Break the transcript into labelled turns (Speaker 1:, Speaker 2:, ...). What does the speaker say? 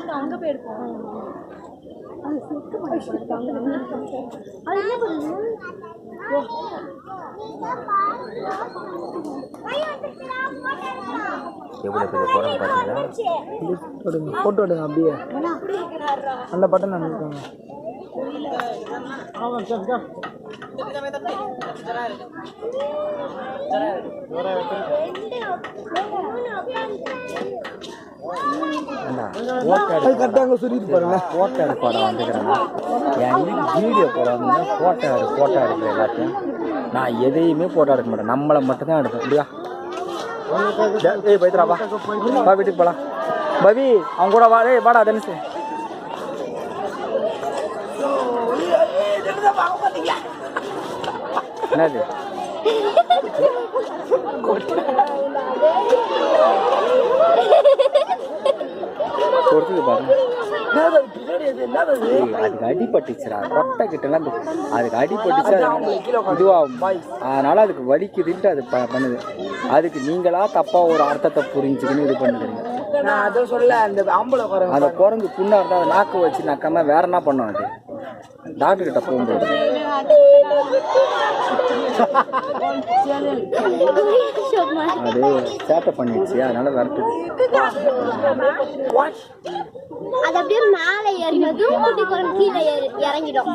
Speaker 1: அங்க அங்க போயிருக்கோம்.
Speaker 2: எவ்வளோ பெரிய குரம் பார்த்தீங்களா
Speaker 3: எடுங்க ஃபோட்டோ எடுங்க அப்படியே. அந்த பட்டன் அனுப்பிட்டாங்க அது கரெக்டாக அங்கே சொல்லிட்டு பாருங்க.
Speaker 2: ஃபோட்டோ எடுப்பாட வந்துக்கிறேன்னா என் வீடியோ போட வந்து ஃபோட்டோ எடு ஃபோட்டோ எடுக்கிற எல்லாத்தையும். நான் எதையுமே ஃபோட்டோ எடுக்க மாட்டேன். நம்மளை மட்டும்தான் எடுப்பேன். டேய், ஏய் பைத்ரா வா. வா வீட்டுக்கு போகலாம் பவி அவன் கூட வா. டேய் வாடா தனுசு என்னது? கொடுத்தது பாருங்க. அதுக்கு அடிபட்டுச்சுடா கொட்டை கிட்டலாம் அதுக்கு அடிபட்டுச்சு இதுவாகும். அதனால அதுக்கு வலிக்குதுன்ட்டு அது பண்ணுது. அதுக்கு நீங்களா தப்பா ஒரு அர்த்தத்தை புரிஞ்சுக்கின்னு இது பண்ணுறீங்க
Speaker 3: அந்த குரங்கு.
Speaker 2: புண்ணா இருந்தா அதை நாக்கு வச்சு நக்காம வேற என்ன பண்ணும் அது? டாக்டர் கிட்ட போகும்போது. அது சேட்டை பண்ணிடுச்சு அதனால
Speaker 4: அது அப்படியே மேலே ஏறினதும் குட்டி குரங்கு கீழே ஏறி இறங்கிடும்.